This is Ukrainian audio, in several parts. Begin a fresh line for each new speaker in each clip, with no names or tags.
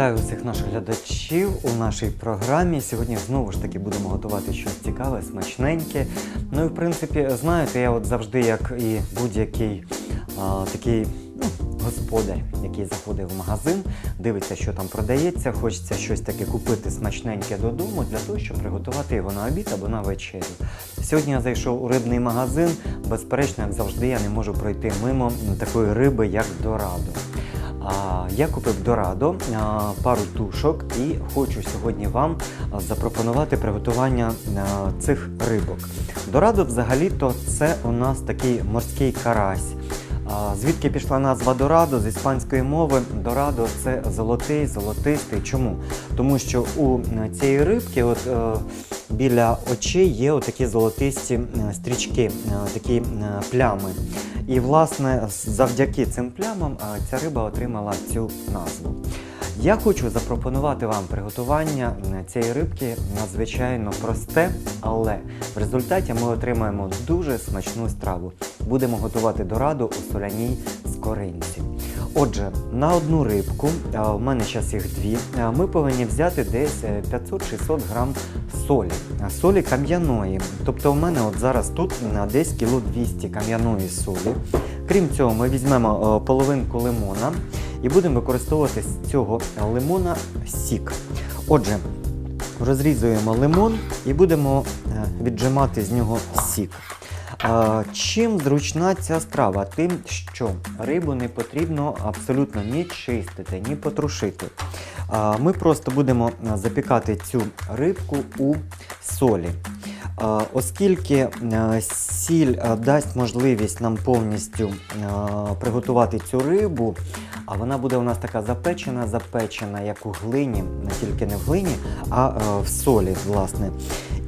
Вітаю усіх наших глядачів у нашій програмі. Сьогодні знову ж таки будемо готувати щось цікаве, смачненьке. Ну і в принципі, знаєте, я от завжди, як і будь-який такий ну, господар, який заходить в магазин, дивиться, що там продається, хочеться щось таке купити смачненьке додому для того, щоб приготувати його на обід або на вечерю. Сьогодні я зайшов у рибний магазин. Безперечно, як завжди, я не можу пройти мимо такої риби, як дорадо. Я купив Дорадо пару тушок і хочу сьогодні вам запропонувати приготування цих рибок. Дорадо взагалі-то це у нас такий морський карась. Звідки пішла назва Дорадо з іспанської мови? Дорадо це золотий, золотистий. Чому? Тому що у цієї рибки, от е, біля очей є отакі золотисті стрічки, такі плями. І, власне, завдяки цим плямам е, ця риба отримала цю назву. Я хочу запропонувати вам приготування цієї рибки надзвичайно просте, але в результаті ми отримаємо дуже смачну страву. Будемо готувати дораду у соляній скоринці. Отже, на одну рибку, а в мене зараз їх дві, ми повинні взяти десь е, 500-600 грам солі. Солі кам'яної. Тобто в мене от зараз тут десь кіло 200 кам'яної солі. Крім цього, ми візьмемо е, половинку лимона і будемо використовувати з цього лимона сік. Отже, розрізуємо лимон і будемо е, віджимати з нього сік. А, Чим зручна ця страва? Тим, що рибу не потрібно абсолютно ні чистити, ні потрушити. А, Ми просто будемо запікати цю рибку у солі. Оскільки е, сіль е, дасть можливість нам повністю е, приготувати цю рибу, а вона буде у нас така запечена, запечена, як у глині, не тільки не в глині, а е, в солі, власне.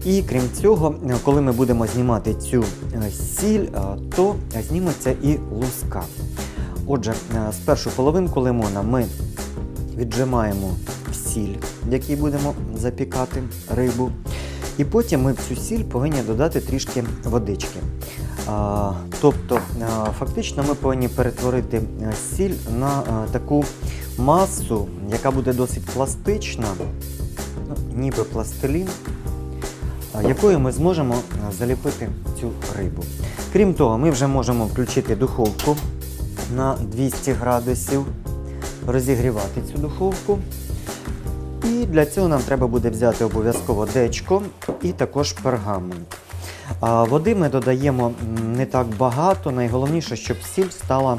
І крім цього, коли ми будемо знімати цю е, сіль, е, то зніметься і луска. Отже, е, спершу половинку лимона ми віджимаємо в сіль, в якій будемо запікати рибу. І потім ми в цю сіль повинні додати трішки водички. Тобто, фактично, ми повинні перетворити сіль на таку масу, яка буде досить пластична, ну, ніби пластилін, якою ми зможемо заліпити цю рибу. Крім того, ми вже можемо включити духовку на 200 градусів, розігрівати цю духовку. І для цього нам треба буде взяти обов'язково дечко і також пергамент. Води ми додаємо не так багато. Найголовніше, щоб сіль стала,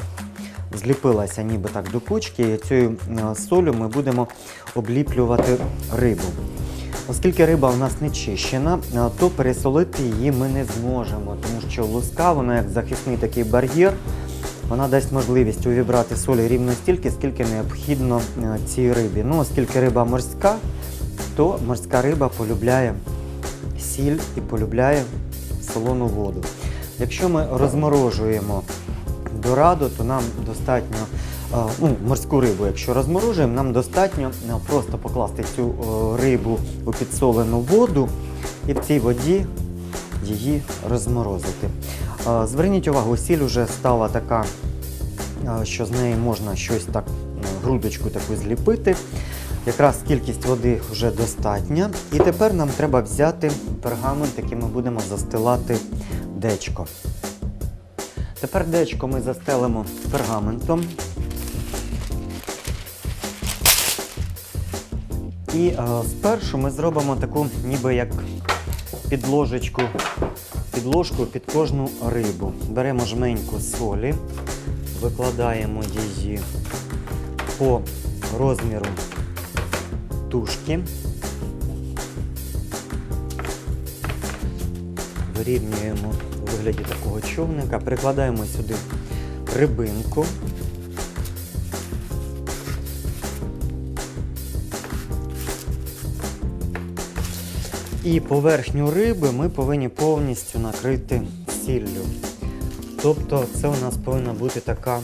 зліпилася ніби так до кучки. І цією солью ми будемо обліплювати рибу. Оскільки риба у нас не чищена, е, то пересолити її ми не зможемо, тому що луска, вона як захисний такий бар'єр, вона дасть можливість увібрати солі рівно стільки, скільки необхідно е, цій рибі. Ну, оскільки риба морська, то морська риба полюбляє сіль і полюбляє солону воду. Якщо ми розморожуємо дорадо, то нам достатньо ну, морську рибу, якщо розморожуємо, нам достатньо е, просто покласти цю е, рибу у підсолену воду і в цій воді її розморозити. Зверніть увагу, сіль вже стала така, е, що з неї можна щось так, грудочку таку зліпити. Якраз кількість води вже достатня. І тепер нам треба взяти пергамент, яким ми будемо застилати дечко. Тепер дечко ми застелимо пергаментом. І е, спершу ми зробимо таку, ніби як підложечку, підложку під кожну рибу. Беремо жменьку солі, викладаємо її по розміру тушки. Вирівнюємо у вигляді такого човника, прикладаємо сюди рибинку. І поверхню риби ми повинні повністю накрити сіллю. Тобто це у нас повинна бути така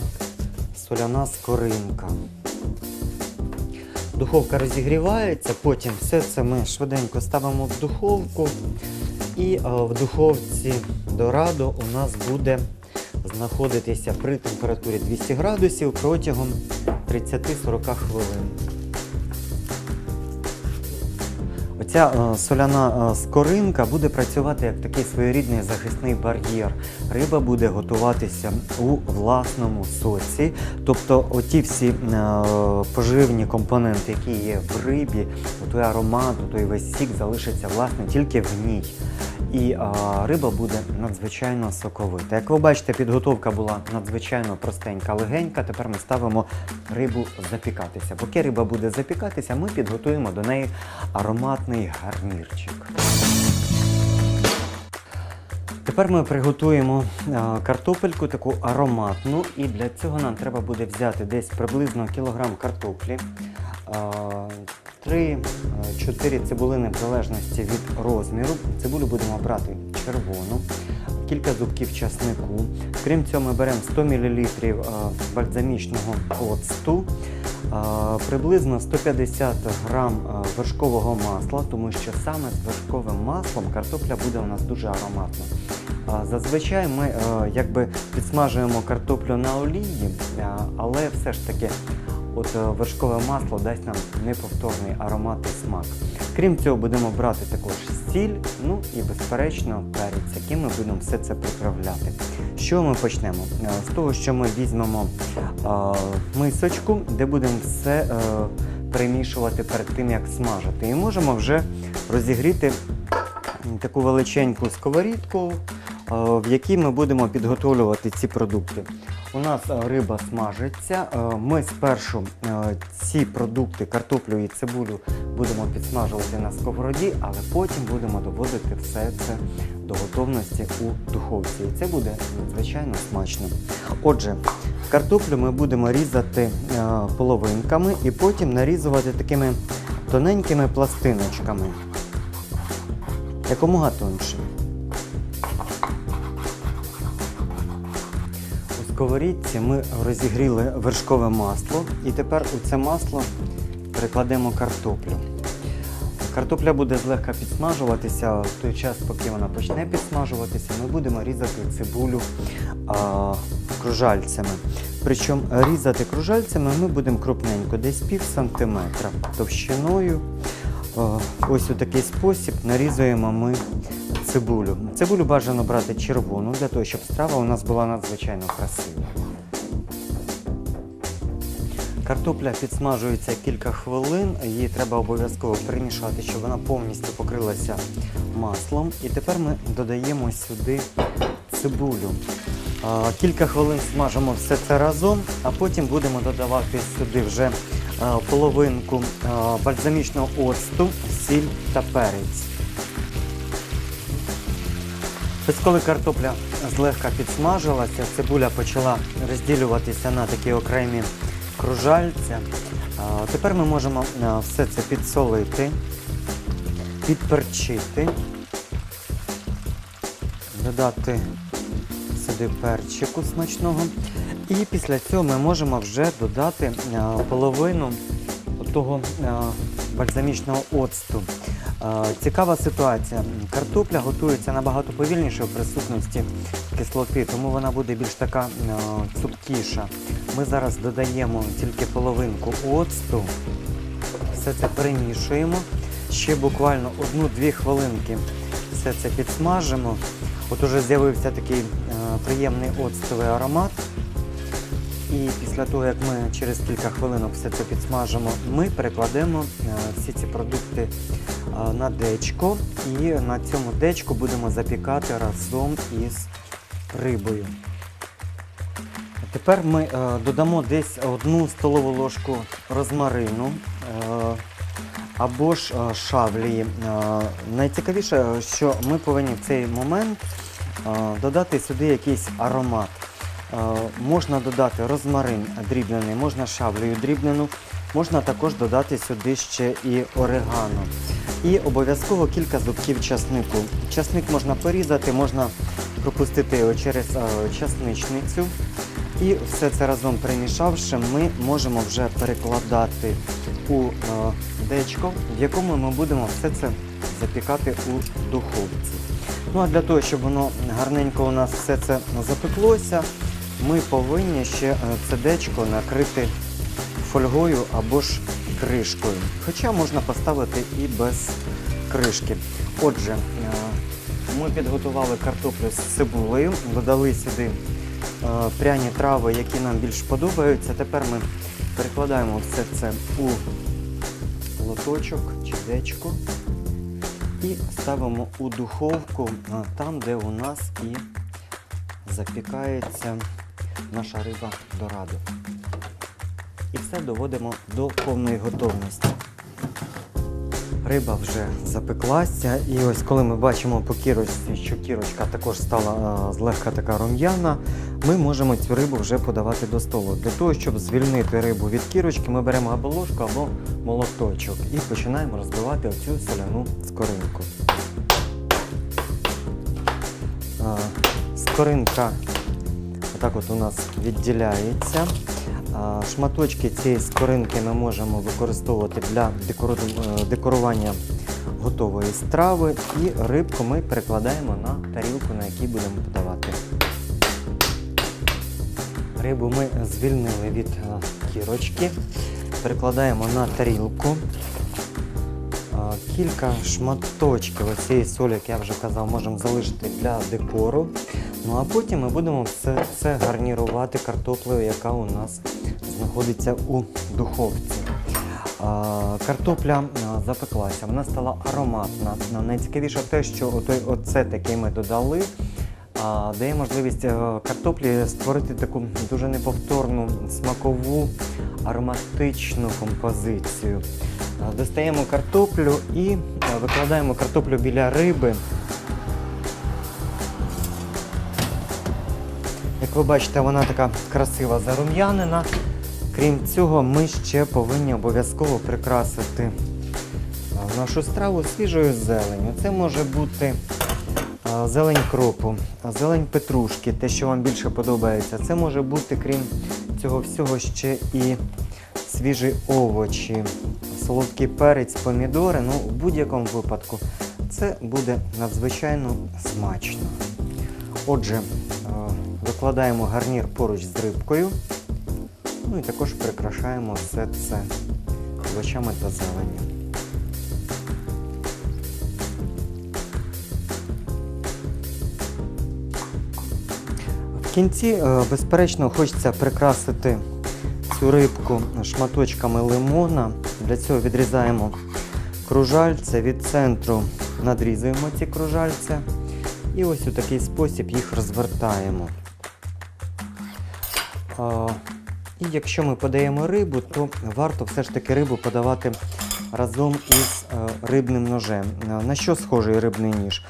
соляна скоринка. Духовка розігрівається, потім все це ми швиденько ставимо в духовку. І е, в духовці дорадо у нас буде знаходитися при температурі 200 градусів протягом 30-40 хвилин. Ця е, соляна е, скоринка буде працювати як такий своєрідний захисний бар'єр. Риба буде готуватися у власному соці. Тобто, оті всі е, поживні компоненти, які є в рибі, той аромат, той весь сік залишиться власне тільки в ній. І а, риба буде надзвичайно соковита. Як ви бачите, підготовка була надзвичайно простенька, легенька. Тепер ми ставимо рибу запікатися. Поки риба буде запікатися, ми підготуємо до неї ароматний гарнірчик. Тепер ми приготуємо картопельку таку ароматну, і для цього нам треба буде взяти десь приблизно кілограм картоплі, 3-4 цибулини в залежності від розміру. Цибулю будемо брати червону, кілька зубків часнику. Крім цього, ми беремо 100 мл бальзамічного оцту, приблизно 150 грам вершкового масла, тому що саме з вершковим маслом картопля буде у нас дуже ароматна. Зазвичай ми е, якби підсмажуємо картоплю на олії, але все ж таки от вершкове масло дасть нам неповторний аромат і смак. Крім цього, будемо брати також сіль, ну і безперечно перець, яким ми будемо все це приправляти. Що ми почнемо? Е, З того, що ми візьмемо е, мисочку, де будемо все е, перемішувати перед тим, як смажити. І можемо вже розігріти таку величеньку сковорідку, в якій ми будемо підготовлювати ці продукти. У нас е, риба смажиться. е, Ми спершу е, ці продукти, картоплю і цибулю, будемо підсмажувати на сковороді, але потім будемо доводити все це до готовності у духовці. І це буде надзвичайно смачно. Отже, картоплю ми будемо різати е, половинками і потім нарізувати такими тоненькими пластиночками. Якомога тоньше. Сковорідці ми розігріли вершкове масло і тепер у це масло перекладемо картоплю. Картопля буде злегка підсмажуватися. В той час, поки вона почне підсмажуватися, ми будемо різати цибулю а, кружальцями. Причому різати кружальцями ми будемо крупненько, десь пів сантиметра товщиною. Ось у такий спосіб нарізуємо ми цибулю. Цибулю бажано брати червону, для того, щоб страва у нас була надзвичайно красива. Картопля підсмажується кілька хвилин, її треба обов'язково перемішати, щоб вона повністю покрилася маслом. І тепер ми додаємо сюди цибулю. Кілька хвилин смажимо все це разом, а потім будемо додавати сюди вже половинку бальзамічного оцту, сіль та перець. Ось коли картопля злегка підсмажилася, цибуля почала розділюватися на такі окремі кружальця. Тепер ми можемо все це підсолити, підперчити, додати сюди перчику смачного. І після цього ми можемо вже додати половину того бальзамічного оцту. Цікава ситуація. Картопля готується набагато повільніше в присутності кислоти, тому вона буде більш така цупкіша. Ми зараз додаємо тільки половинку оцту, все це перемішуємо. Ще буквально одну-дві хвилинки все це підсмажимо. От уже з'явився такий е, приємний оцтовий аромат. І після того, як ми через кілька хвилинок все це підсмажимо, ми перекладемо е, всі ці продукти е, на дечко і на цьому дечку будемо запікати разом із рибою. Тепер ми е, додамо десь одну столову ложку розмарину або ж шавлії. Найцікавіше, що ми повинні в цей момент додати сюди якийсь аромат. Е, можна додати розмарин дрібнений, можна шавлею дрібнену, можна також додати сюди ще і орегано. І обов'язково кілька зубків часнику. Часник можна порізати, можна пропустити його через е, часничницю. І все це разом перемішавши, ми можемо вже перекладати у е, дечко, в якому ми будемо все це запікати у духовці. Ну а для того, щоб воно гарненько у нас все це запеклося, ми повинні ще е, це накрити фольгою або ж кришкою. Хоча можна поставити і без кришки. Отже, е, ми підготували картоплю з цибулею, додали сюди е, пряні трави, які нам більш подобаються. Тепер ми перекладаємо все це у лоточок чи дечко і ставимо у духовку там, де у нас і запікається наша риба дораду. І все доводимо до повної готовності. Риба вже запеклася, і ось коли ми бачимо по кірочці, що кірочка також стала злегка така рум'яна, ми можемо цю рибу вже подавати до столу. Для того, щоб звільнити рибу від кірочки, ми беремо або ложку, або молоточок і починаємо розбивати оцю соляну скоринку. А, Скоринка отак от у нас відділяється. Шматочки цієї скоринки ми можемо використовувати для е, декорування готової страви. І рибку ми перекладаємо на тарілку, на якій будемо подавати. Рибу ми звільнили від е, кірочки, перекладаємо на тарілку. Кілька шматочків цієї солі, як я вже казав, можемо залишити для декору. Ну а потім ми будемо все це гарнірувати картоплею, яка у нас знаходиться у духовці. Картопля запеклася, вона стала ароматна. Найцікавіше те, що оцет, який ми додали, дає можливість е, картоплі створити таку дуже неповторну смакову ароматичну композицію. Достаємо картоплю і е, викладаємо картоплю біля риби. Як ви бачите, вона така красива зарум'янена. Крім цього, ми ще повинні обов'язково прикрасити нашу страву свіжою зеленню. Це може бути зелень кропу, зелень петрушки, те, що вам більше подобається. Це може бути, крім цього всього, ще і свіжі овочі, солодкий перець, помідори. Ну, в будь-якому випадку це буде надзвичайно смачно. Отже, викладаємо гарнір поруч з рибкою. Ну і також прикрашаємо все це овочами та зеленню. В кінці, е, безперечно, хочеться прикрасити цю рибку шматочками лимона. Для цього відрізаємо кружальця від центру, надрізуємо ці кружальця. І ось у такий спосіб їх розвертаємо. І якщо ми подаємо рибу, то варто все ж таки рибу подавати разом із е, рибним ножем. Е, На що схожий рибний ніж?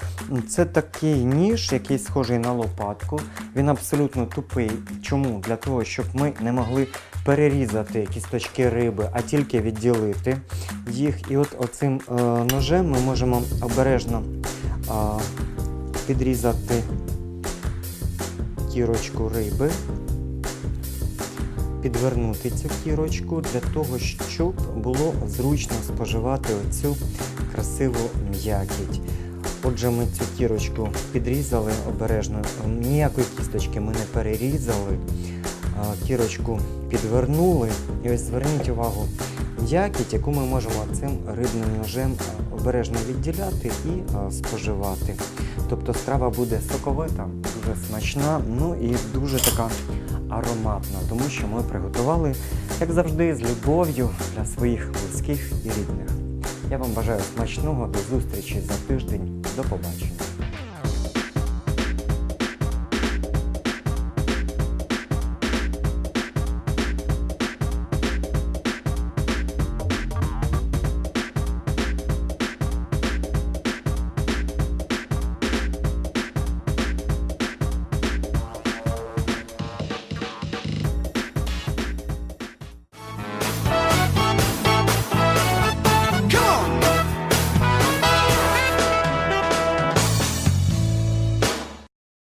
Це такий ніж, який схожий на лопатку. Він абсолютно тупий. Чому? Для того, щоб ми не могли перерізати кісточки риби, а тільки відділити їх. І от оцим е, ножем ми можемо обережно підрізати кірочку риби, підвернути цю кірочку для того, щоб було зручно споживати оцю красиву м'якіть. Отже, ми цю кірочку підрізали обережно, ніякої кісточки ми не перерізали, кірочку підвернули. І ось зверніть увагу, м'якіть, яку ми можемо цим рибним ножем обережно відділяти і споживати. Тобто страва буде соковита, дуже смачна, ну і дуже така ароматна, тому що ми приготували, як завжди, з любов'ю для своїх близьких і рідних. Я вам бажаю смачного, до зустрічі за тиждень. До побачення.